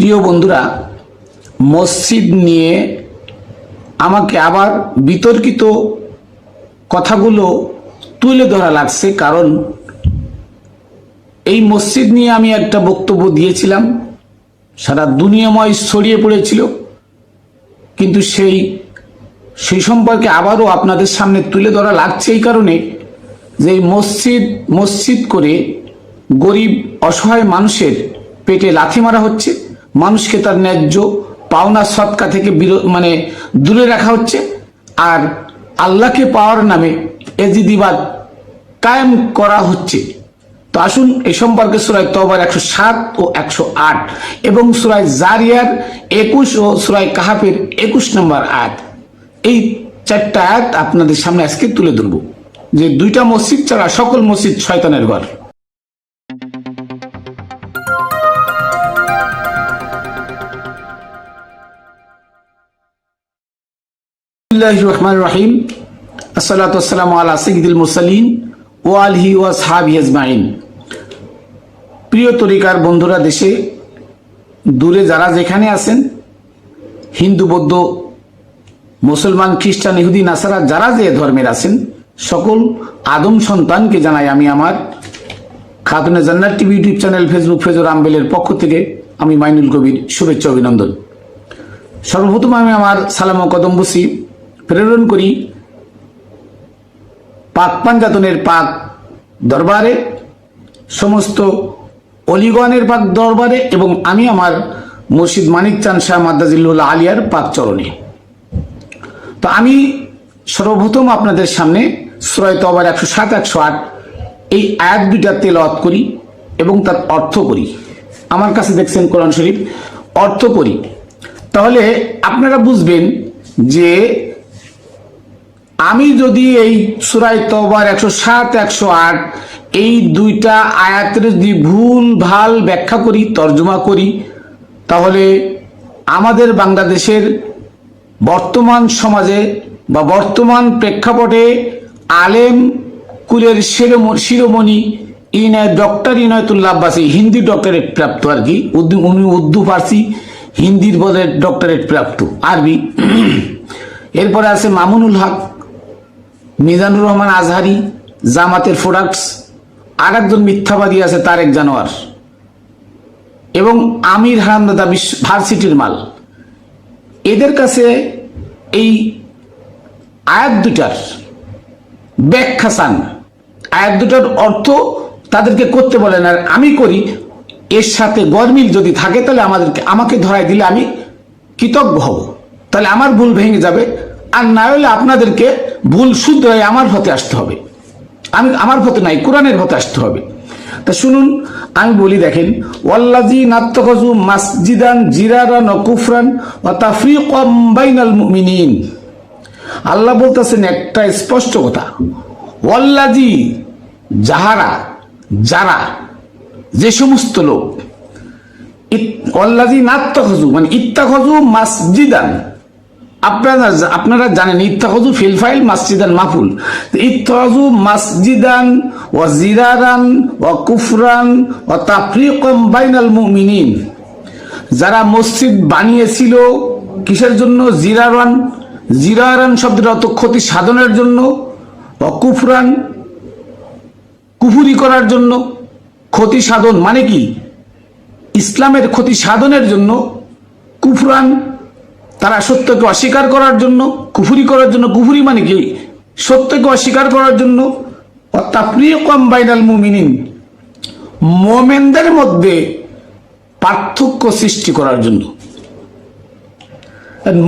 প্রিয় বন্ধুরা, মসজিদ নিয়ে আমাকে আবার বিতর্কিত কথাগুলো তুলে ধরা লাগছে, কারণ এই মসজিদ নিয়ে আমি একটা বক্তব্য দিয়েছিলাম। সারা দুনিয়াময় ছড়িয়ে পড়েছিল। কিন্তু সেই সেই সম্পর্কে আবারও আপনাদের সামনে তুলে ধরা লাগছে এই কারণে যে মসজিদ মসজিদ করে গরিব, অসহায় মানুষের পেটে লাথি মারা হচ্ছে। মানুষকে তার ন্যায্য পাওনা সৎকা থেকে বিরো- মানে দূরে রাখা হচ্ছে। আর আল্লাহকে পাওয়ার নামে এজিদিবাদ কায়েম করা হচ্ছে। তো আসুন এ সম্পর্কে সুরায় তবার একশো সাত ও একশো আট এবং সুরায় জারিয়ার একুশ ও সুরায় কাহাফের একুশ নম্বর আয়াত। এই চারটা আয়াত আপনাদের সামনে আজকে তুলে ধরব। যে দুইটা মসজিদ ছাড়া সকল মসজিদ শয়তানের ঘর। প্রিয় তরিকার বন্ধুরা, দেশে দূরে যারা যেখানে আছেন, হিন্দু, বৌদ্ধ, মুসলমান, খ্রিস্টান, ইহুদি, নাসারা, যারা যে ধর্মের আছেন, সকল আদম সন্তানকে জানাই আমি আমার খাতুনে জান্নার টিভি ইউটিউব চ্যানেল, ফেসবুক ফেজর আম্বেলের পক্ষ থেকে আমি মাইনুল কবির শুভেচ্ছা অভিনন্দন। সর্বপ্রথম আমি আমার সালাম ও কদম বসি প্রেরণ করি। পাক পাঞ্জাতনের পাক দরবারে, সমস্ত অলিগণের পাক দরবারে এবং আমি আমার মুর্শিদ মানিক চান শাহ মাদ্দাজিল্লুল্লাহ আলিয়ার পাক চরণে। তো আমি সর্বপ্রথম আপনাদের সামনে সুরায় তবার একশো সাত, একশো আট এই আয়াত দুইটা তেলাওয়াত করি এবং তার অর্থ করি। আমার কাছে দেখছেন কোরআন শরীফ, অর্থ করি। তাহলে আপনারা বুঝবেন যে আমি যদি এই সুরায় তবার একশো সাত, একশো আট এই দুইটা আয়াতের যদি ভুল, ভালো ব্যাখ্যা করি, তর্জমা করি, তাহলে আমাদের বাংলাদেশের বর্তমান সমাজে বা বর্তমান প্রেক্ষাপটে আলেম কুলের শিরোমণি ইনায় ডক্টর ইনায়তুল্লাহ আব্বাসী, হিন্দি ডক্টরেট প্রাপ্ত আর কি। উনি উর্দু, ফার্সি, হিন্দির বলে ডক্টরেট প্রাপ্ত, আরবি। এরপরে আছে মামুনুল হক। মিজানুর রহমান আজহারি, জামাতের প্রোডাক্টস আর একজন মিথ্যাবাদী আছে তারেক জানোয়ার। এবং আমির হারামদাদা বিশ্ব ভার্সিটির মাল। এদের কাছে এই আয়াত দুটার ব্যাখ্যা চান। আয়াত দুটার অর্থ তাদেরকে করতে বলেন আর আমি করি, এর সাথে গরমিল যদি থাকে, তাহলে আমাদেরকে আমাকে ধরাই দিলে আমি কৃতজ্ঞ হব। তাহলে আমার ভুল ভেঙে যাবে। আর না হলে আপনাদেরকে ভুল শুদ্ধ হয়ে আমার পথে আসতে হবে। আমি আমার পথে নাই, কোরআনের পথে আসতে হবে। তা শুনুন, আমি বলি দেখেন ওয়াল্লাজি নাত্তখজু মাসজিদান জিরারান ও কুফরান ও তাফরিকম বাইনাল মুমিনিন। আল্লাহ বলতেছেন একটা স্পষ্ট কথা ওয়াল্লাজি যাহারা, যারা, যে সমস্ত লোক অল্লাজি নাত্তখজু মানে ইত্তাখজু মাসজিদান আপনারা আপনারা জানেন ইত্তাখজু ফিলফাইল মাসজিদান মাফুল। ইত্তাখজু মাসজিদান ও জিরারান ও কুফরান ও তাফরিকম বাইনাল মুমিনিন। যারা মসজিদ বানিয়েছিল কিসের জন্য? জিরারান। জিরারান শব্দের অত ক্ষতি সাধনের জন্য। ও কুফরান, কুফুরি করার জন্য। ক্ষতি সাধন মানে কি? ইসলামের ক্ষতি সাধনের জন্য। কুফরান তারা সত্যকে অস্বীকার করার জন্য, কুফুরি করার জন্য, কুফুরি মানে কি? সত্যকে অস্বীকার করার জন্য তাপ্রিয় কম বাইনাল মুমিনিন, মোমেনদের মধ্যে পার্থক্য সৃষ্টি করার জন্য।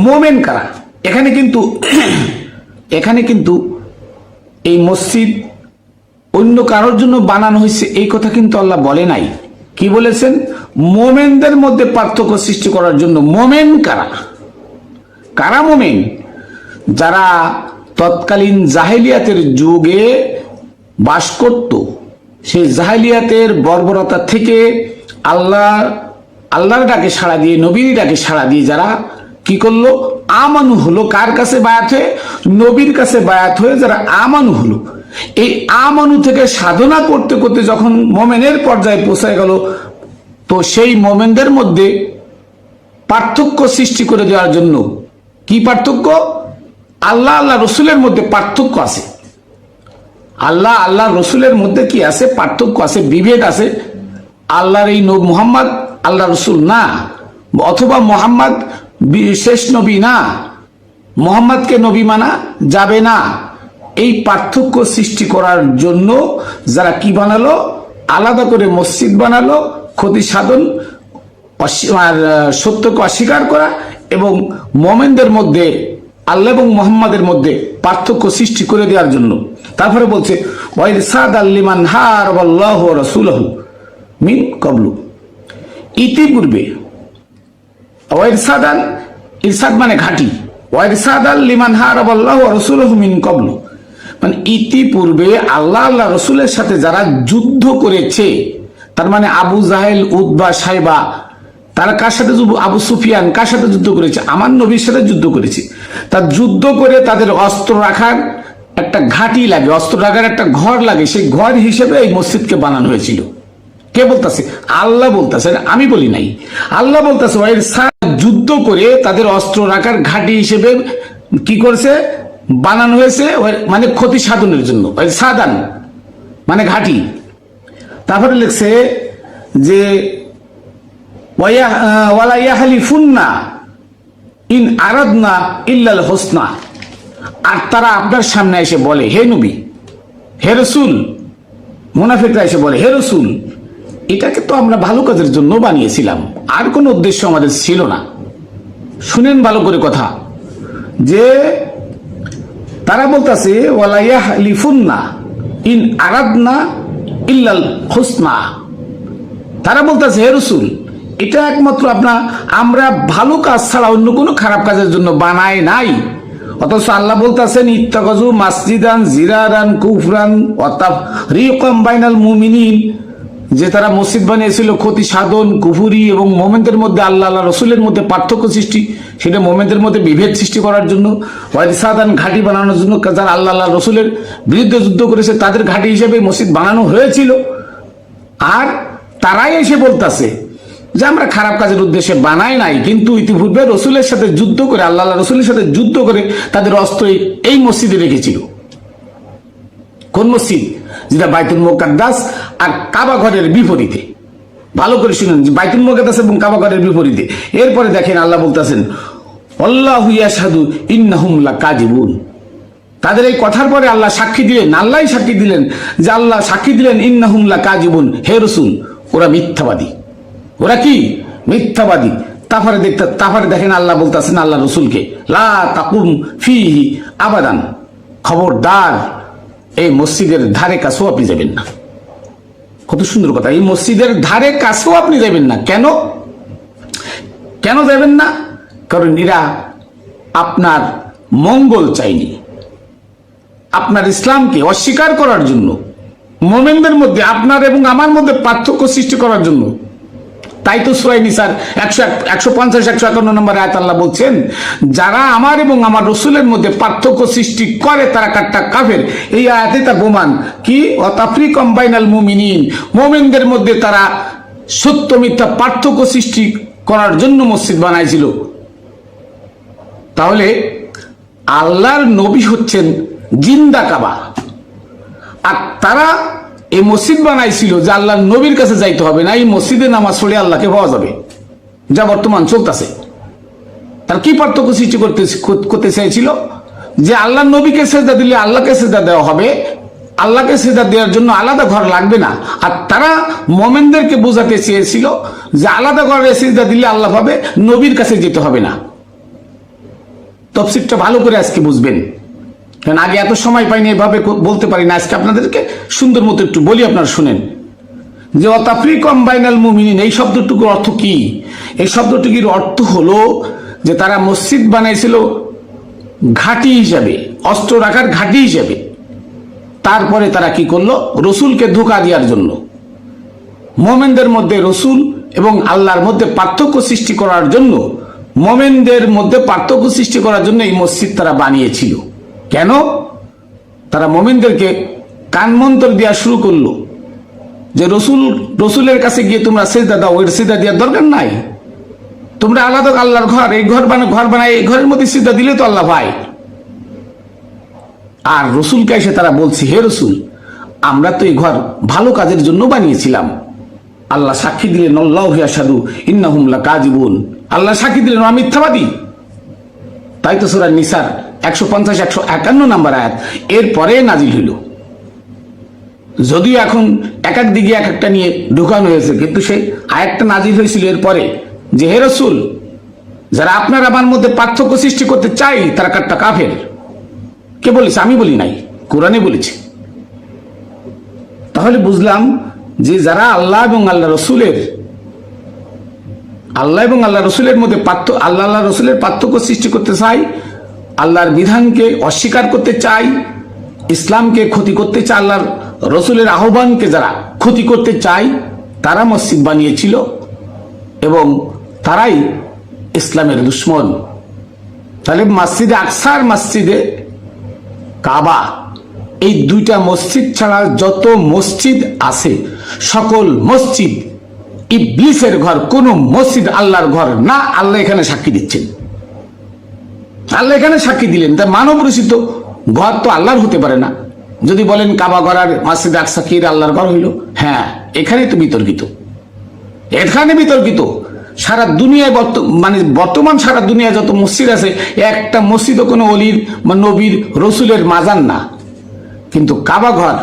মোমেন কারা? এখানে কিন্তু এখানে কিন্তু এই মসজিদ অন্য কারোর জন্য বানানো হয়েছে, এই কথা কিন্তু আল্লাহ বলে নাই। কি বলেছেন? মোমেনদের মধ্যে পার্থক্য সৃষ্টি করার জন্য। মোমেন কারা? কারা মোমেন যারা তৎকালীন জাহেলিয়াতের যুগে বাস করত, সেই জাহেলিয়াতের বর্বরতা থেকে আল্লাহ আল্লাহর ডাকে সাড়া দিয়ে, নবীর ডাকে সাড়া দিয়ে যারা কি করল? আমানু হলো কার কাছে বায়াত হয়ে? নবীর কাছে বায়াত হয়ে যারা আমানু হলো। এই আমানু থেকে সাধনা করতে করতে যখন মোমেনের পর্যায়ে পৌঁছায় গেল, তো সেই মোমেনদের মধ্যে পার্থক্য সৃষ্টি করে দেওয়ার জন্য কি পার্থক্য? আল্লাহ আল্লাহ রসুলের মধ্যে পার্থক্য আছে। আল্লাহ আল্লাহ রসুলের মধ্যে কি আছে? পার্থক্য আছে, বিভেদ আছে। আল্লাহর এই নব- মুহাম্মদ আল্লাহ রসুল না। অথবা মোহাম্মদ শেষ নবী না। মোহাম্মদকে নবী মানা যাবে না। এই পার্থক্য সৃষ্টি করার জন্য যারা কি বানালো? আলাদা করে মসজিদ বানালো ক্ষতি সাধন সত্যকে অস্বীকার করা এবং মোমেনদের মধ্যে, আল্লাহ এবং মোহাম্মদের মধ্যে পার্থক্য সৃষ্টি করে দেওয়ার জন্য। তারপরে বলছে মিন ইতিপূর্বে মানে ঘাটি। আল্লাহ মানে ইতিপূর্বে আল্লাহ আল্লাহ রসুলের সাথে যারা যুদ্ধ করেছে, তার মানে আবু জাহেল উদ্বা সাইবা তারা কার সাথে আবু সুফিয়ান কার সাথে যুদ্ধ করেছে? আমার নবীর সাথে যুদ্ধ করেছে। তার যুদ্ধ করে তাদের অস্ত্র রাখার একটা ঘাঁটি লাগে, অস্ত্র রাখার একটা ঘর লাগে। সেই ঘর হিসেবে এই মসজিদকে বানানো হয়েছিল। কে বলতেছে? আল্লাহ বলতেছে। আমি বলি নাই। আল্লাহ বলতেছে যুদ্ধ করে তাদের অস্ত্র রাখার ঘাঁটি হিসেবে কি করছে? বানানো হয়েছে। মানে ক্ষতি সাধনের জন্য। সাদান মানে ঘাঁটি। তারপরে লিখছে যে ওয়ালা ইয়াহলিফুন্না ইন আরাদনা ইল্লাল হোসনা। আর তারা আপনার সামনে এসে বলে, হে নবী, হে রসুল, মুনাফিকরা এসে বলে, হে রসুল, এটাকে তো আমরা ভালো কাজের জন্য বানিয়েছিলাম। আর কোনো উদ্দেশ্য আমাদের ছিল না। শুনেন ভালো করে কথা। যে তারা বলতেছে ওয়ালাইয়াহ লিফুন্না ইন আরাদনা ইল্লাল হোসনা। তারা বলতেছে, হে রসুল এটা একমাত্র আপনার, আমরা ভালো কাজ ছাড়া অন্য কোনো খারাপ কাজের জন্য বানাই নাই। অথচ আল্লাহ বলতেছেন ইত্তাকাজু মাসজিদান জিরারান কুফরান অতাফ রিকম বাইনাল মুমিনিন। যে তারা মসজিদ বানিয়েছিল, ক্ষতি সাধন, কুফুরি এবং মোমেন্টের মধ্যে আল্লাহ আল্লাহ রসুলের মধ্যে পার্থক্য সৃষ্টি, সেটা মোমেন্টের মধ্যে বিভেদ সৃষ্টি করার জন্য, ওয়ারিসাদান ঘাঁটি বানানোর জন্য যারা আল্লাহ আল্লাহ রসুলের বিরুদ্ধে যুদ্ধ করেছে, তাদের ঘাঁটি হিসেবে মসজিদ বানানো হয়েছিল। আর তারাই এসে বলতাছে যে আমরা খারাপ কাজের উদ্দেশ্যে বানাই নাই, কিন্তু ইতিপূর্বে রসুলের সাথে যুদ্ধ করে, আল্লাহ রসুলের সাথে যুদ্ধ করে তাদের অস্ত্র এই- মসজিদে রেখেছিল। কোন মসজিদ? যেটা বাইতুল মোকাদ্দাস আর কাবা ঘরের বিপরীতে। ভালো করে শুনুন বাইতুল মোকাদ্দাস এবং কাবা ঘরের বিপরীতে। এরপরে দেখেন আল্লাহ বলতেছেন, আল্লাহ ইয়াসাদু ইন্নাহুম কাজিবুন তাদের এই কথার পরে আল্লাহ সাক্ষী দিলেন আল্লাহ সাক্ষী দিলেন যে আল্লাহ সাক্ষী দিলেন ইন্নাহুমলা কাজিবুন হে রসুল, ওরা মিথ্যাবাদী। ওরা কি? মিথ্যাবাদী। তারপরে দেখতে তারপরে দেখেন আল্লাহ বলতেছেন আল্লাহ রসুলকে। লা তাকুম ফিহি আবাদান। খবরদার, এই মসজিদের ধারে কাছেও আপনি যাবেন না। কত সুন্দর কথা। এই মসজিদের ধারে কাছেও আপনি যাবেন না। কেন? কেন যাবেন না? কারণ এরা আপনার মঙ্গল চাইনি আপনার ইসলামকে অস্বীকার করার জন্য, মোমেনদের মধ্যে, আপনার এবং আমার মধ্যে পার্থক্য সৃষ্টি করার জন্য তাই তো সুরাই নিসার একশো একশো পঞ্চাশ, একশো একান্ন নম্বর আয়াত আল্লাহ বলছেন, যারা আমার এবং আমার রসুলের মধ্যে পার্থক্য সৃষ্টি করে, তারা কাটটা কাফের। এই আয়াতে তা প্রমাণ কি? অতাফরি কম্বাইনাল মুমিনিন। মোমেনদের মধ্যে তারা সত্য মিথ্যা পার্থক্য সৃষ্টি করার জন্য মসজিদ বানাইছিল। তাহলে আল্লাহর নবী হচ্ছেন জিন্দা কাবা। আর তারা এই মসজিদ বানাইছিল যে আল্লাহ নবীর কাছে যাইতে হবে, না এই মসজিদে নামাজ পড়ে আল্লাহকে পাওয়া যাবে। যা বর্তমান চলতেছে। তার কি পার্থক্য সৃষ্টি করতে করতে চাইছিল? যে আল্লাহর নবীকে সেজদা দিলে আল্লাহকে সেজদা দেওয়া হবে। আল্লাহকে সেজদা দেওয়ার জন্য আলাদা ঘর লাগবে না। আর তারা মোমেনদেরকে বোঝাতে চেয়েছিল যে আলাদা ঘরে সেজদা দিলে আল্লাহ পাবে, নবীর কাছে যেতে হবে না। তফসিরটা ভালো করে আজকে বুঝবেন। কারণ আগে এত সময় পাইনি, এভাবে বলতে পারি না। আজকে আপনাদেরকে সুন্দর মতো একটু বলি, আপনারা শুনেন। যে অতাফরি কম্বাইনাল মুমিনিন, এই শব্দটুকুর অর্থ কি? এই শব্দটুকুর অর্থ হলো যে তারা মসজিদ বানাইছিল ঘাঁটি হিসাবে, অস্ত্র রাখার ঘাঁটি হিসাবে। তারপরে তারা কি করল? রসুলকে ধোকা দেওয়ার জন্য। মোমেনদের মধ্যে রসুল এবং আল্লাহর মধ্যে পার্থক্য সৃষ্টি করার জন্য, মোমেনদের মধ্যে পার্থক্য সৃষ্টি করার জন্য এই মসজিদ তারা বানিয়েছিল। কেন? তারা মোমেনদেরকে কানমন্তর দেওয়া শুরু করল। যে রসুল, রসুলের কাছে গিয়ে তোমরা সেজদা দাও ওই সেজদা দেওয়ার দরকার নাই। তোমরা আলাদা আল্লাহর ঘর, এই ঘর বানা, ঘর বানায়, এই ঘরের মধ্যে সিদ্ধা দিলে তো আল্লাহ ভাই আর রসুলকে এসে তারা বলছি, হে রসুল, আমরা তো এই ঘর ভালো কাজের জন্য বানিয়েছিলাম। আল্লাহ সাক্ষী দিলেন, আল্লাহ সাধু ইন্নাহুমলা কাজিবুন আল্লাহ সাক্ষী দিলেন মিথ্যাবাদী। তাই তো সুরা নিসার একশো পঞ্চাশ, একশো একান্ন নাম্বার আয়াত। এরপরে নাজিল হইল। যদিও এখন এক এক দিকে এক একটা নিয়ে ঢুকানো হয়েছে, কিন্তু সেই আয়াতটা নাজিল হয়েছিল এরপরে। যে হে রসুল, যারা আপনার আমার মধ্যে পার্থক্য সৃষ্টি করতে চাই, তারা কাটটা কাফের। কে বলেছে? আমি বলি নাই, কোরআনে বলেছে। তাহলে বুঝলাম যে যারা আল্লাহ এবং আল্লাহ রসুলের, আল্লাহ এবং আল্লাহ রসুলের মধ্যে পার্থ, আল্লাহ আল্লাহ রসুলের পার্থক্য সৃষ্টি করতে চাই আল্লাহর বিধানকে অস্বীকার করতে চাই, ইসলামকে ক্ষতি করতে চায় আল্লাহর রসুলের আহ্বানকে যারা ক্ষতি করতে চায় তারা মসজিদ বানিয়েছিল এবং তারাই ইসলামের দুশ্মন। তাহলে মসজিদে আকসার মসজিদে কাবা, এই দুইটা মসজিদ ছাড়া যত মসজিদ আছে, সকল মসজিদ ইবলিসের ঘর, কোন মসজিদ আল্লাহর ঘর না, আল্লাহ এখানে সাক্ষী দিচ্ছেন। আল্লাহ এখানে সাক্ষী দিলেন। তা মানব রচিত ঘর তো আল্লাহর হতে পারে না। যদি বলেন কাবা ঘর আর মসজিদ আকসা কি আল্লাহর ঘর হইল? হ্যাঁ এখানে তো বিতর্কিত। এখানে বিতর্কিত। সারা দুনিয়ায় বর্ত- মানে বর্তমান সারা দুনিয়ায় যত মসজিদ আছে, একটা মসজিদও কোনো অলির বা নবীর, রসুলের মাজান না। কিন্তু কাবা ঘর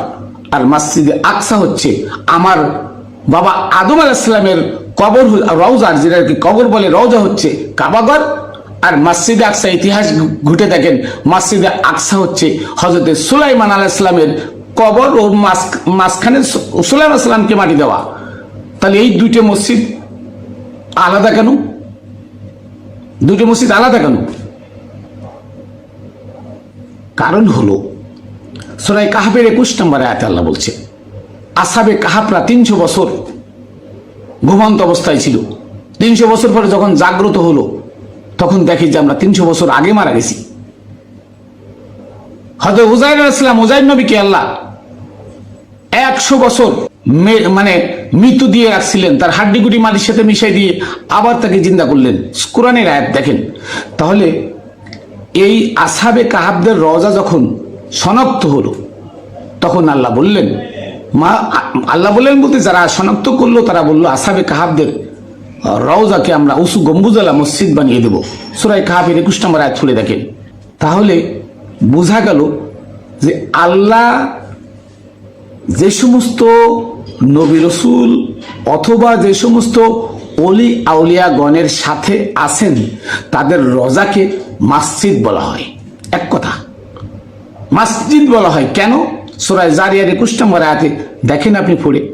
আর মসজিদে আকসা হচ্ছে আমার বাবা আদম আলাহিসামের কবর রওজার যেটাকে কবর বলে রওজা হচ্ছে কাবাঘর আর মসজিদে আকসা ইতিহাস ঘুটে দেখেন, মসজিদে আকসা হচ্ছে হজরতে সুলাইমান আল ইসলামের কবর ও মাঝ- মাঝখানে সু- সুলাইমান আসলামকে মাটি দেওয়া। তাহলে এই দুইটা মসজিদ আলাদা কেন? দুটো মসজিদ আলাদা কেন? কারণ হলো সুরাই কাহাবের একুশ নম্বরে আয়াতে আল্লাহ বলছে, আসাবে কাহাবরা তিনশো বছর ঘুমন্ত অবস্থায় ছিল। তিনশো বছর পরে যখন জাগ্রত হলো তখন দেখি যে আমরা তিনশো বছর আগে মারা গেছি। হয়তো উজাইর আসলাম উজাইর নবীকে আল্লাহ? একশো বছর মানে মৃত্যু দিয়ে রাখছিলেন, তার হাড্ডিগুটি মাটির সাথে মিশাই দিয়ে আবার তাকে জিন্দা করলেন। কোরআনের আয়াত দেখেন। তাহলে এই আসাবে কাহাবদের রজা যখন শনাক্ত হলো, তখন আল্লাহ বললেন, মা আল্লাহ বললেন বলতে যারা শনাক্ত করল তারা বলল আসাবে কাহাবদের রওজাকে আমরা উসু গম্বুজালা মসজিদ বানিয়ে দেব। সুরাই কাহাবের একুশ নম্বর আয়াত খুলে দেখেন। তাহলে বোঝা গেল যে আল্লাহ যে সমস্ত নবী রসুল অথবা যে সমস্ত অলি আউলিয়া গণের সাথে আছেন, তাদের রজাকে মাসজিদ বলা হয়। এক কথা। মাসজিদ বলা হয় কেন? সোরায় জারিয়ার একুশ নম্বর আয়াতে দেখেন আপনি পড়ে।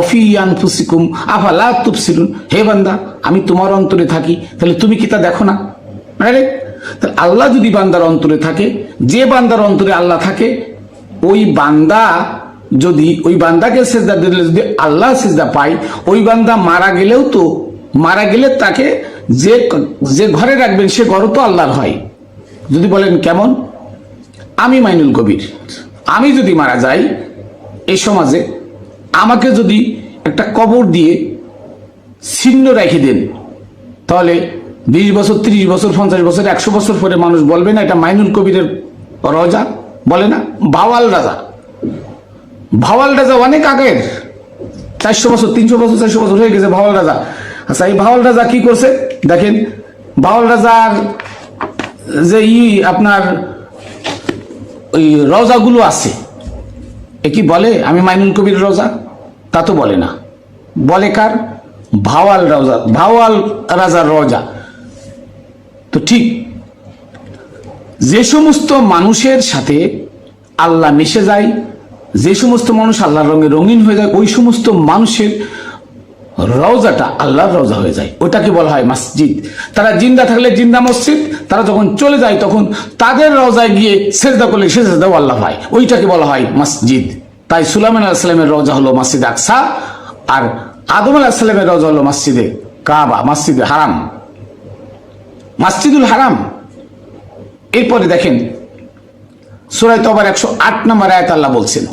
অফিয়ান ফুসিকুম আফালা তুপসিলুন হে বান্দা, আমি তোমার অন্তরে থাকি, তাহলে তুমি কি তা দেখো না? আরে তাহলে আল্লাহ যদি বান্দার অন্তরে থাকে, যে বান্দার অন্তরে আল্লাহ থাকে, ওই বান্দা যদি, ওই বান্দাকে সেজদা দিলে যদি আল্লাহ সেজদা পায়, ওই বান্দা মারা গেলেও তো, মারা গেলে তাকে যে যে ঘরে রাখবেন, সে ঘরও তো আল্লাহর হয়। যদি বলেন কেমন? আমি মাইনুল কবির আমি যদি মারা যাই, এই সমাজে আমাকে যদি একটা কবর দিয়ে ছিন্ন রেখে দেন, তাহলে বিশ বছর, ত্রিশ বছর, পঞ্চাশ বছর, একশো বছর পরে মানুষ বলবে না, এটা মাইনুল কবিরের রজা, বলে না ভাওয়াল রাজা। ভাওয়াল রাজা অনেক আগের, চারশো বছর, তিনশো বছর, চারশো বছর হয়ে গেছে ভাওয়াল রাজা। আচ্ছা এই ভাওয়াল রাজা কি করছে? দেখেন ভাওয়াল রাজার যে ই আপনার ওই রজাগুলো আছে। এ কি বলে? আমি মাইনুল কবির রজা? তা তো বলে না। বলে কার? ভাওয়াল রজা, ভাওয়াল রাজার রজা। তো ঠিক যে সমস্ত মানুষের সাথে আল্লাহ মিশে যায়, যে সমস্ত মানুষ আল্লাহর রঙে রঙিন হয়ে যায়, ওই সমস্ত মানুষের রওজাটা আল্লাহর রওজা হয়ে যায়। ওটাকে বলা হয় মসজিদ। তারা জিন্দা থাকলে জিন্দা মসজিদ, তারা যখন চলে যায় তখন তাদের রওজায় গিয়ে সেজদা করলে সে সেজদাও আল্লাহ হয়। ওইটাকে বলা হয় মসজিদ। তাই সুলাইমান আলাহিসাল্লামের রওজা হলো মসজিদ আকসা, আর আদম আলাহিসাল্লামের রওজা হলো মসজিদে কাবা, মসজিদে হারাম। মসজিদুল হারাম। এরপরে দেখেন সুরাই তবার একশো আট নম্বর আয়াত আল্লাহ বলছেন,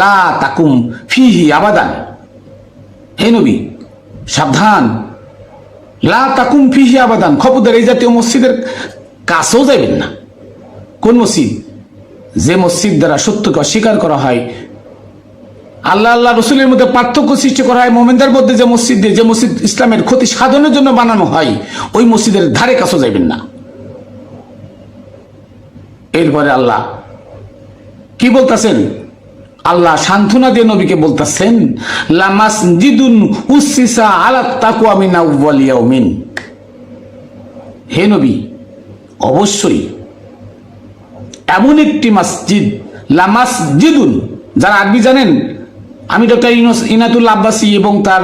লা তাকুম ফিহি আবাদান। হে নবী, সাবধান। লা তাকুম ফিহি আবাদান। খবরদার এই জাতীয় মসজিদের কাছেও যাবেন না। কোন মসজিদ? যে মসজিদ দ্বারা সত্যকে অস্বীকার করা হয় আল্লাহ আল্লাহ রসুলের মধ্যে পার্থক্য সৃষ্টি করা হয়, মোমেনদের মধ্যে যে মসজিদ যে মসজিদ ইসলামের ক্ষতি সাধনের জন্য বানানো হয়, ওই মসজিদের ধারে কাছেও যাবেন না। এরপরে আল্লাহ কি বলতেছেন? আল্লাহ সান্ত্বনা দিয়ে নবীকে বলতেছেন, লামাস জিদুন উসিসা আলা তাকুয়া মিন হে নবী, অবশ্যই এমন একটি মসজিদ, লামাস জিদুন, যারা আরবি জানেন আমি ডক্টর ইনাতুল আব্বাসী এবং তার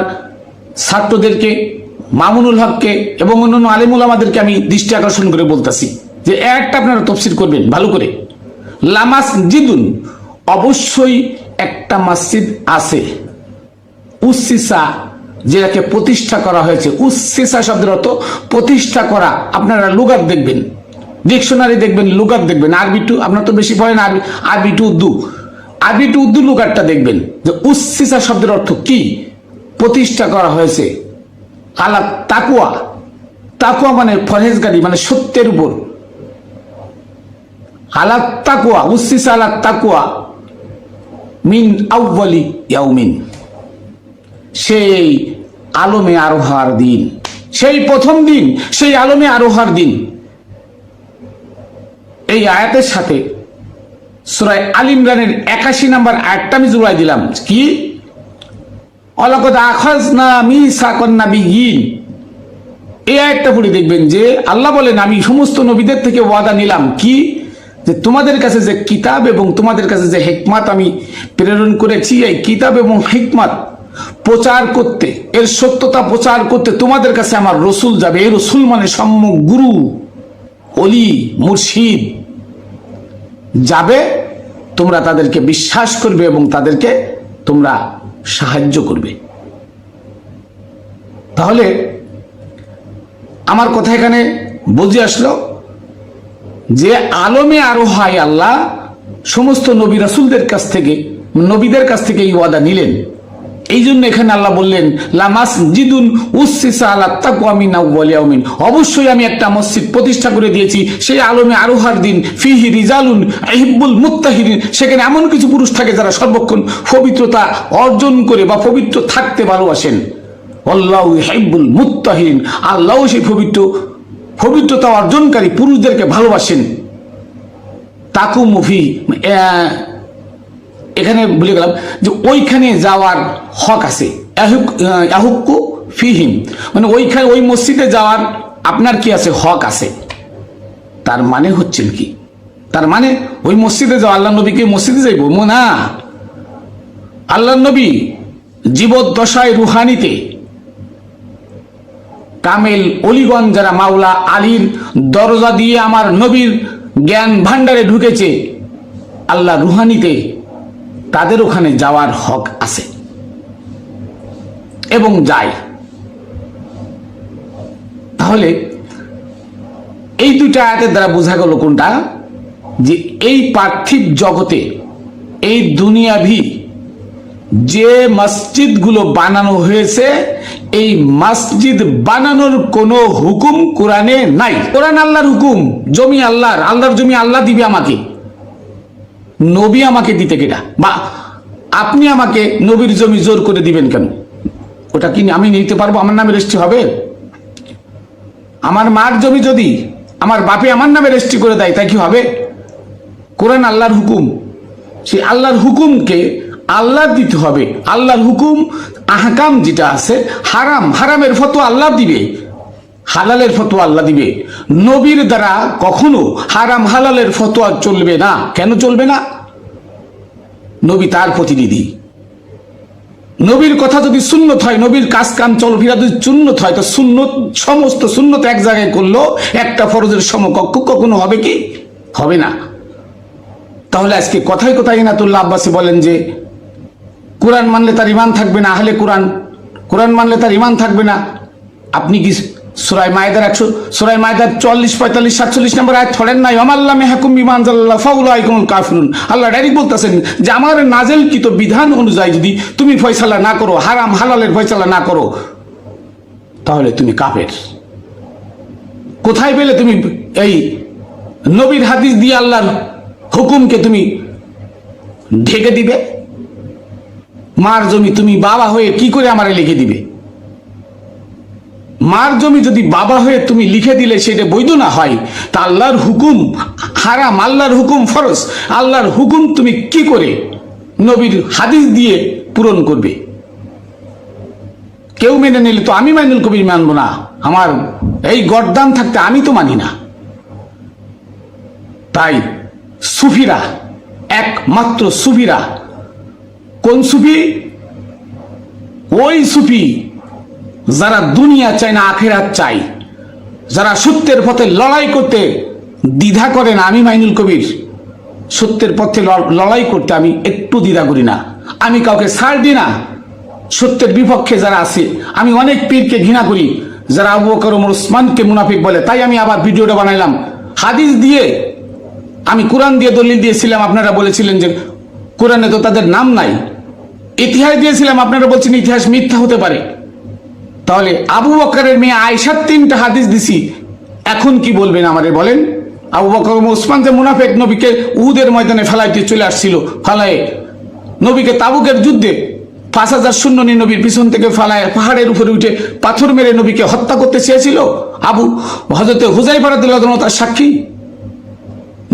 ছাত্রদেরকে, মামুনুল হককে এবং অন্যান্য আলিমুল আমাদেরকে আমি দৃষ্টি আকর্ষণ করে বলতেছি যে একটা আপনারা তফসির করবেন, ভালো করে। লামাস জিদুন, অবশ্যই একটা মসজিদ আছে। উসিসা যেটাকে প্রতিষ্ঠা করা হয়েছে। উসিসা শব্দের অর্থ প্রতিষ্ঠা করা। আপনারা লুগাত দেখবেন। ডিকশনারি দেখবেন, লুগাত দেখবেন। আরবি টু আপনার তো বেশি পড়েন আরবি আরবি টু উর্দু। আরবি টু উর্দু লুগাতটা দেখবেন। যে উসিসা শব্দের অর্থ কি? প্রতিষ্ঠা করা হয়েছে। আলা তাকুয়া তাকুয়া মানে ফরেজগারি মানে সত্যের উপর। আলা তাকুয়া উসিসা আলা তাকুয়া মিন আউ্বালি ইয়াউমিন। সেই আলমে আরোহার দিন। সেই প্রথম দিন, সেই আলমে আরোহার দিন। এই আয়াতের সাথে সুরায় আল ইমরানের একাশি নাম্বার আয়াতটা আমি জুড়াই দিলাম। কি? অলকত আখাজ না মি সাকন্না বিহীন এই আয়াতটা পড়ে দেখবেন যে আল্লাহ বলেন, আমি সমস্ত নবীদের থেকে ওয়াদা নিলাম। কি? যে তোমাদের কাছে যে কিতাব এবং তোমাদের কাছে যে হেকমাত আমি প্রেরণ করেছি, এই কিতাব এবং হেকমাত প্রচার করতে, এর সত্যতা প্রচার করতে তোমাদের কাছে আমার রসুল যাবে। এই রসুল মানে সম্যক গুরু, অলি, মুর্শিদ। যাবে তোমরা তাদেরকে বিশ্বাস করবে এবং তাদেরকে তোমরা সাহায্য করবে। তাহলে আমার কথা এখানে বুঝে আসলো যে আলমে আরও হায় আল্লাহ সমস্ত নবী রাসুলদের কাছ থেকে, নবীদের কাছ থেকে এই ওয়াদা নিলেন। এই জন্য এখানে আল্লাহ বললেন লামাস জিদুন উসিসা আল্লাহ তাকুয়ামিন আউ্বালিয়াউমিন অবশ্যই আমি একটা মসজিদ প্রতিষ্ঠা করে দিয়েছি, সেই আলমে আরোহার দিন, ফিহি রিজালুন আহিবুল মুত্তাহিরিন, সেখানে এমন কিছু পুরুষ থাকে যারা সর্বক্ষণ পবিত্রতা অর্জন করে বা পবিত্র থাকতে ভালোবাসেন। আল্লাহ হেব্বুল মুত্তাহিরিন আল্লাহ সেই পবিত্র, পবিত্রতা অর্জনকারী পুরুষদেরকে ভালোবাসেন। তাকু মুভি এখানে বলে গেলাম যে ওইখানে যাওয়ার হক আছে। ইয়াহুক্কু ফিহিম। মানে ওইখানে, ওই মসজিদে যাওয়ার আপনার কি আছে? হক আছে। তার মানে হচ্ছেন কি? তার মানে ওই মসজিদে যাওয়া আল্লাহ নবীকে মসজিদে যাইব? না। আল্লাহ নবী জীবদ্দশায় রুহানিতে কামেল অলিগন যারা মাওলা আলীর দরজা দিয়ে আমার নবীর জ্ঞান ভান্ডারে ঢুকেছে আল্লাহ রুহানিতে তাদের ওখানে যাওয়ার হক আছে। এবং যায়। তাহলে এই দুইটা আয়াতের দ্বারা বোঝা গেল কোনটা? যে এই পার্থিব জগতে, এই দুনিয়াভি যে মসজিদগুলো বানানো হয়েছে, এই মসজিদ বানানোর কোনো হুকুম কোরআনে নাই। কোরআন আল্লাহর হুকুম, জমি আল্লাহর আল্লাহর জমি আল্লাহ দিবে আমাকে। নবী আমাকে দিতে কেটা বা আপনি আমাকে নবীর জমি জোর করে দিবেন কেন? ওটা কি আমি নিতে পারব? আমার নামে রেজিস্ট্রি হবে? আমার মার জমি যদি আমার বাপে আমার নামে রেজিস্ট্রি করে দেয়, তাই কি হবে? কোরআন আল্লাহর হুকুম। সেই আল্লাহর হুকুমকে আল্লাহ দিতে হবে। আল্লাহর হুকুম, আহকাম যেটা আছে, হারাম। হারামের ফতো আল্লাহ দিবে। হালালের ফতোয়া আল্লাহ দিবে। নবীর দ্বারা কখনো হারাম হালালের ফতোয়া চলবে না। কেন চলবে না? নবী তার প্রতিনিধি। নবীর কথা যদি সুন্নত হয়, নবীর কাজ কাম চলফিরা যদি সুন্নত হয়, তো সুন্নত, সমস্ত সুন্নত এক জায়গায় করল, একটা ফরজের সমকক্ষ কখনো হবে কি? হবে না। তাহলে আজকে কথায় কথায় ইনাতুল্লাহ আব্বাসী বলেন যে, কোরআন মানলে তার ইমান থাকবে না, আহলে কোরআন কোরআন মানলে তার ইমান থাকবে না। আপনি কি সুরাই মায়দার একশো সুরাই মায়দার চল্লিশ, পঁয়তাল্লিশ, সাতচল্লিশ নম্বর আয় থরেন নাই আমাল্লাহ মেহাকুম বিমান জাল্লাহ ফাউলাইকুম কাফরুন। আল্লাহ ডাইরেক্ট বলতেছেন যে, আমার নাজেলকৃত বিধান অনুযায়ী যদি তুমি ফয়সালা না করো, হারাম, হালালের ফয়সালা না করো, তাহলে তুমি কাফের। কোথায় পেলে তুমি এই নবীর হাদিস দিয়ে আল্লাহর হুকুমকে তুমি ঢেকে দিবে? মার জমি তুমি বাবা হয়ে কি করে আমারে লিখে দিবে? মার জমি যদি বাবা হয়ে তুমি লিখে দিলে সেটা বৈধ না হয়, তা আল্লাহর হুকুম হারাম, আল্লাহর হুকুম ফরজ। আল্লাহর হুকুম তুমি কি করে নবীর হাদিস দিয়ে পূরণ করবে? কেউ মেনে নিলে তো আমি মাইনুল কবির মানবো না। আমার এই গরদান থাকতে আমি তো মানি না। তাই সুফিরা, একমাত্র সুফিরা, কোন সুফি? ওই সুফি যারা দুনিয়া চায় না, আখেরাত চাই যারা সত্যের পথে লড়াই করতে দ্বিধা করে না, আমি মাইনুল কবির। সত্যের পথে লড়াই করতে আমি একটু দ্বিধা করি না। আমি কাউকে ছাড় দিই না। সত্যের বিপক্ষে যারা আছে, আমি অনেক পীরকে ঘৃণা করি। যারা আবু বকর, ওমর উসমানকে মুনাফিক বলে, তাই আমি আবার ভিডিওটা বানাইলাম। হাদিস দিয়ে, আমি কোরআন দিয়ে দলিল দিয়েছিলাম, আপনারা বলেছিলেন যে কোরআনে তো তাদের নাম নাই। ইতিহাস দিয়েছিলাম, আপনারা বলছেন ইতিহাস মিথ্যা হতে পারে। তাহলে আবু বকরের মেয়ে আয়সার তিনটা হাদিস দিছি। এখন কি বলবেন আমারে বলেন? আবু বকর ওমর উসমান যে মুনাফেক নবীকে উহুদের ময়দানে ফেলাইতে চলে আসছিল, ফালায়ে। নবীকে তাবুকের যুদ্ধে পাঁচ হাজার শূন্য নিয়ে নবীর পিছন থেকে ফালায়, পাহাড়ের উপরে উঠে পাথর মেরে নবীকে হত্যা করতে চেয়েছিল। আবু হজরতে হুজাই পারাদিল্লাহ তার সাক্ষী।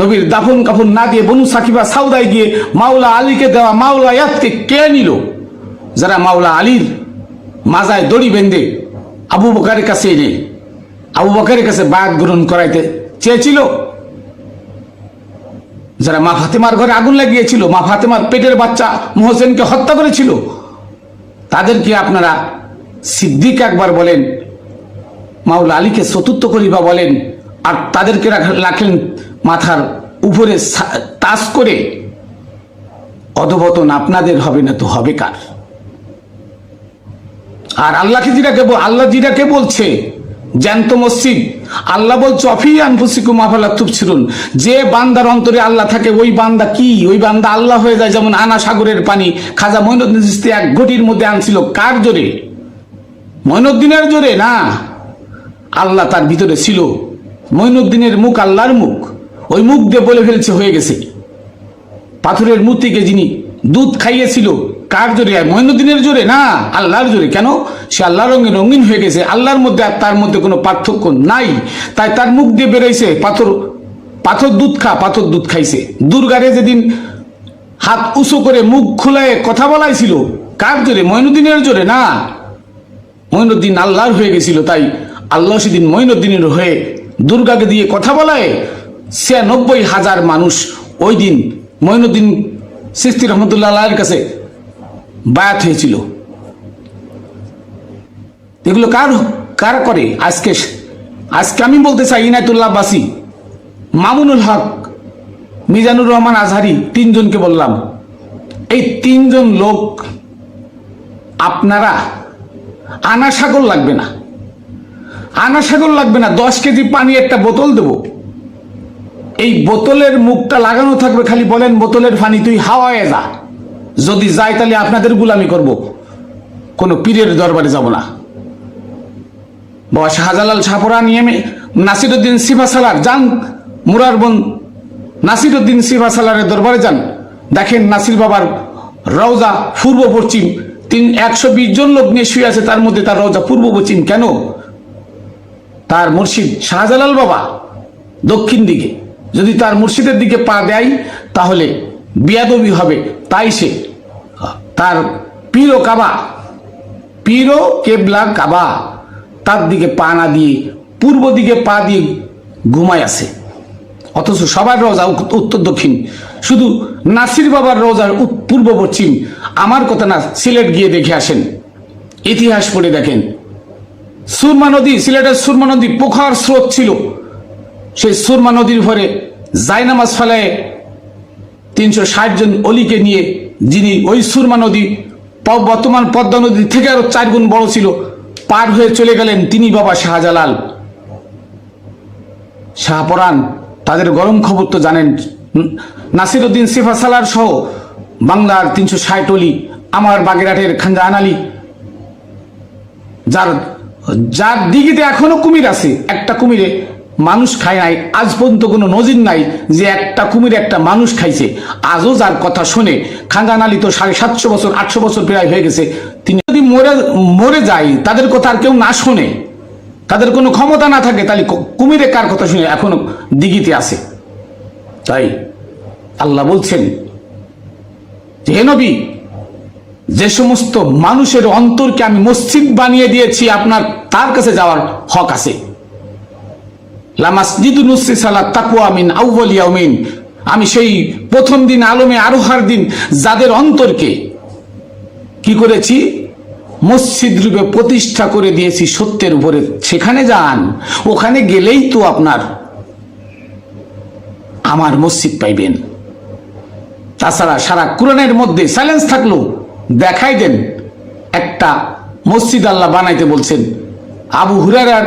নবীর দাফন কাফন না দিয়ে বনু সাকিবা সাউদায় গিয়ে মাওলা আলীকে দেওয়া মাওলা ইয়াতকে কে নিল? যারা মাওলা আলীর মাজায় দড়ি বেঁধে আবু বকারের কাছে এনে আবু বকারের কাছে বায়াত গ্রহণ করাইতে চেয়েছিল। যারা মা ফাতেমার ঘরে আগুন লাগিয়েছিল, মা ফাতেমার পেটের বাচ্চা মোহসেনকে হত্যা করেছিল, তাদেরকে আপনারা সিদ্দিক একবার বলেন, মাওলা আলীকে চতুর্থ করিবা বলেন, আর তাদেরকে রাখ- রাখেন মাথার উপরে তাস করে অধবতন আপনাদের হবে না তো হবে কার? আর আল্লাহকে বল- আল্লাহ জিরাকে বলছে? জ্যান্ত মসজিদ। আল্লাহ বলছে, অফি আনফুসিকুম আফালা তুবসিরুন। যে বান্দার অন্তরে আল্লাহ থাকে, ওই বান্দা কি? ওই বান্দা আল্লাহ হয়ে যায়, যেমন আনা সাগরের পানি। খাজা মঈনুদ্দিন চিশতি এক ঘটির মধ্যে আনছিল। কার জোরে? মঈনুদ্দিনের জোরে না? আল্লাহ তার ভিতরে ছিল। মঈনুদ্দিনের মুখ আল্লাহর মুখ। ওই মুখ দিয়ে বলে ফেলছে, হয়ে গেছে। পাথরের মূর্তিকে যিনি দুধ খাইয়েছিল কার জোরে? মঈনুদ্দিনের জোরে না? আল্লাহর জোরে। কেন? সে আল্লাহ রঙে রঙিন হয়ে গেছে। আল্লাহর মধ্যে আর তার মধ্যে কোনো পার্থক্য নাই। তাই তার মুখ দিয়ে বেরোইছে পাথর পাথর দুধ খা, পাথর দুধ খাইছে। দুর্গারে যেদিন হাত উঁচু করে মুখ খুলায় কথা বলাইছিল, কার জোরে? মঈনুদ্দিনের জোরে না? মঈনুদ্দিন আল্লাহর হয়ে গেছিল, তাই আল্লাহ সেদিন মঈনুদ্দিনের হয়ে দুর্গাকে দিয়ে কথা বলায়। ছিয়ানব্বই হাজার মানুষ ওই দিন মঈনুদ্দিন সিস্তি রহমতুল্লাহ আল্লাহর কাছে বায়াত হয়েছিল। এগুলো কার কার করে? আজকে আজকে আমি বলতে চাই ইনায়তুল্লাহ বাসি মামুনুল হক, মিজানুর রহমান আজহারি তিনজনকে বললাম, এই তিনজন লোক আপনারা আনা সাগর লাগবে না। আনা সাগর লাগবে না, দশ কেজি পানি একটা বোতল দেব। এই বোতলের মুখটা লাগানো থাকবে, খালি বলেন বোতলের পানি তুই হাওয়ায় যা। যদি যাই তাহলে আপনাদের গুলামি করব। কোনো পীরের দরবারে যাব না। বাবা শাহজালাল শাহপুরা নিয়ে নাসিরুদ্দিন সিফা সালার যান, মুরার বোন নাসিরুদ্দিন সিফা সালারের দরবারে যান। দেখেন নাসির বাবার রওজা পূর্ব পশ্চিম, তিন একশো বিশ জন লোক নিয়ে শুয়ে আছে, তার মধ্যে তার রওজা পূর্ব পশ্চিম কেন? তার মুর্শিদ শাহজালাল বাবা, দক্ষিণ দিকে। যদি তার মুর্শিদের দিকে পা দেয়, তাহলে বিয়াদবি হবে। তাই সে, তার পীর কাবা, পীর কেবলা কাবা, তার দিকে পা না দিয়ে, পূর্ব দিকে পা দিয়ে ঘুমায় আছে। অথচ সবার রোজা উত্তর দক্ষিণ। শুধু নাসির বাবার রোজার পূর্ব পশ্চিম, আমার কথা না সিলেট গিয়ে দেখে আসেন। ইতিহাস পড়ে দেখেন। সুরমা নদী, সিলেটের সুরমা নদী, পোখার স্রোত ছিল। সেই সুরমা নদীর ভরে জায়নামাজ ফেলায় তিনশো ষাট জন অলিকে নিয়ে যিনি ওই সুরমা নদী বর্তমান পদ্মা নদী থেকে আরও চার গুণ বড় ছিল পার হয়ে চলে গেলেন তিনি বাবা শাহজালাল। শাহপরান তাদের গরম খবর তো জানেন উম, নাসিরুদ্দিন সিফা সালার সহ বাংলার তিনশো ষাট অলি আমার বাগেরহাটের খানজাহান আলী। যার যার দিঘিতে এখনও কুমির আছে একটা কুমিরে মানুষ খায় নাই। আজ পর্যন্ত কোনো নজির নাই যে একটা কুমির একটা মানুষ খাইছে। আজও যার কথা শুনে খাঙ্গানালি তো সাড়ে সাতশো বছর, আটশো বছর প্রায় হয়ে গেছে। তিনি যদি মরে মরে যায়, তাদের কথা আর কেউ না শোনে, তাদের কোনো ক্ষমতা না থাকে, তাহলে কুমিরে কার কথা শুনে এখনও দিঘিতে আছে? তাই আল্লাহ বলছেন যে নবী, যে সমস্ত মানুষের অন্তরকে আমি মসজিদ বানিয়ে দিয়েছি, আপনার তার কাছে যাওয়ার হক আছে লামাসজিদু নুসি সালাত তাকুয়া মিন আউ্বাল ইয়াউমিন আমি সেই প্রথম দিন আলমে আরোহার দিন যাদের অন্তরকে কি করেছি? মসজিদ রূপে প্রতিষ্ঠা করে দিয়েছি সত্যের উপরে। সেখানে যান, ওখানে গেলেই তো আপনার আমার মসজিদ পাইবেন। তাছাড়া সারা কোরআনের মধ্যে সাইলেন্স থাকল, দেখাই দেন। একটা মসজিদ আল্লাহ বানাইতে বলছেন, আবু হুরারার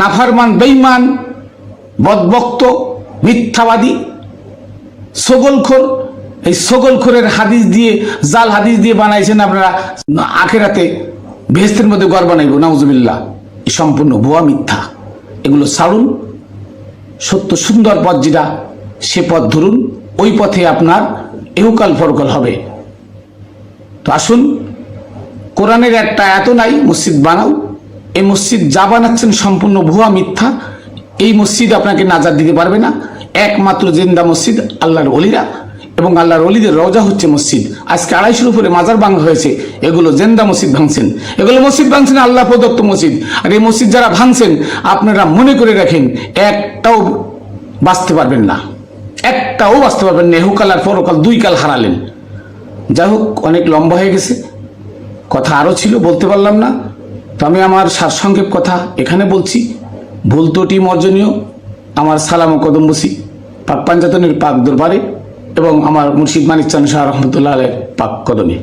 নাফারমান বেইমান বদবক্ত, মিথ্যাবাদী, সগলখোর। এই সগলখোরের হাদিস দিয়ে, জাল হাদিস দিয়ে বানাইছেন আপনারা, আখেরাতে ভেস্তের মধ্যে গড় বানাইব, নাউজুবিল্লাহ। এই সম্পূর্ণ ভুয়া মিথ্যা। এগুলো ছাড়ুন। সত্য সুন্দর পথ যেটা, সে পথ ধরুন। ওই পথে আপনার এহুকাল ফরকাল হবে। তো আসুন, কোরআনের একটা এত নাই, মসজিদ বানাও। এই মসজিদ যা বানাচ্ছেন সম্পূর্ণ ভুয়া মিথ্যা। এই মসজিদ আপনাকে নাজার দিতে পারবে না। একমাত্র জেন্দা মসজিদ, আল্লাহর অলিরা এবং আল্লাহর অলিদের রওজা হচ্ছে মসজিদ। আজকে আড়াইশোর উপরে মাজার ভাঙা হয়েছে। এগুলো জেন্দা মসজিদ ভাঙছেন। এগুলো মসজিদ ভাঙছেন আল্লাহ প্রদত্ত মসজিদ। আর এই মসজিদ যারা ভাঙছেন, আপনারা মনে করে রাখেন, একটাও বাঁচতে পারবেন না। একটাও বাঁচতে পারবেন না। এহুকাল আর পরকাল দুই কাল হারালেন। যাই হোক, অনেক লম্বা হয়ে গেছে। কথা আরও ছিল, বলতে পারলাম না। তো আমি আমার সারসংক্ষেপ কথা এখানে বলছি। ভুল ত্রুটি মর্জনীয় আমার সালাম ও কদম বসি। পাক পাঞ্জাতনের পাক দরবারে এবং আমার মুর্শিদ মানিক চান শাহ রহমতুল্লাহ পাক কদমে।